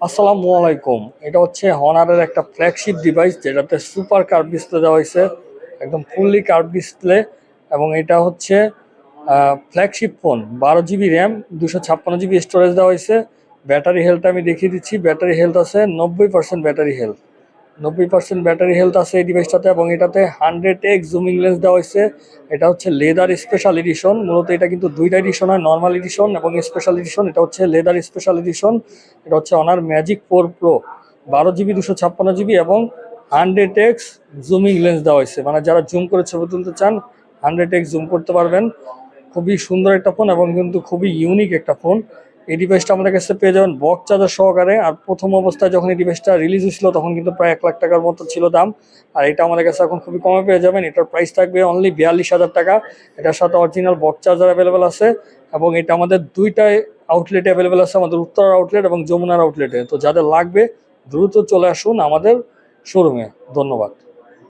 আসসালামু আলাইকুম। এটা হচ্ছে হনারের একটা ফ্ল্যাগশিপ ডিভাইস যেটাতে সুপার কার্ভ ডিসপ্লে দেওয়া হয়েছে, একদম ফুললি কার্ভ ডিসপ্লে এবং এটা হচ্ছে ফ্ল্যাগশিপ ফোন বারো জিবি র্যাম দুশো ছাপ্পান্ন জিবি স্টোরেজ দেওয়া হয়েছে। ব্যাটারি হেলথ আমি দেখিয়ে দিচ্ছি ব্যাটারি হেলথ আছে, নব্বই পার্সেন্ট ব্যাটারি হেলথ নব্বই পার্সেন্ট ব্যাটারি হেলথ আছে এই ডিভাইসটাতে এবং এটাতে হান্ড্রেড এক্স জুমিং লেন্স দেওয়া হয়েছে। এটা হচ্ছে লেদার স্পেশাল এডিশন মূলত এটা কিন্তু দুইটা এডিশন হয় নর্মাল এডিশন এবং স্পেশাল এডিশন এটা হচ্ছে লেদার স্পেশাল এডিশন এটা হচ্ছে অনার ম্যাজিক ফোর প্রো বারো জিবি দুশো ছাপ্পান্ন জিবি এবং হান্ড্রেড এক্স জুমিং লেন্স দেওয়া হয়েছে। মানে যারা জুম করে ছবি তুলতে চান হান্ড্রেড এক্স জুম করতে পারবেন। খুবই সুন্দর একটা ফোন এবং কিন্তু খুবই ইউনিক একটা ফোন এই ডিভাইসটা আমাদের কাছে পেয়ে যাবেন বক্স চার্জার সহকারে। আর প্রথম অবস্থায় যখন এই ডিভাইসটা রিলিজ হয়েছিল, তখন কিন্তু প্রায় এক লাখ টাকার মতো ছিল দাম। আর এটা আমাদের কাছে এখন খুবই কমে পেয়ে যাবেন। এটার প্রাইস থাকবে অনলি বিয়াল্লিশ হাজার টাকা। এটার সাথে অরিজিনাল বক্স চার্জার অ্যাভেলেবেল আছে এবং এটা আমাদের দুইটাই আউটলেটে অ্যাভেলেবেল আছে, আমাদের উত্তর আউটলেট এবং যমুনার আউটলেটে তো যাদের লাগবে, দ্রুত চলে আসুন আমাদের শোরুমে ধন্যবাদ।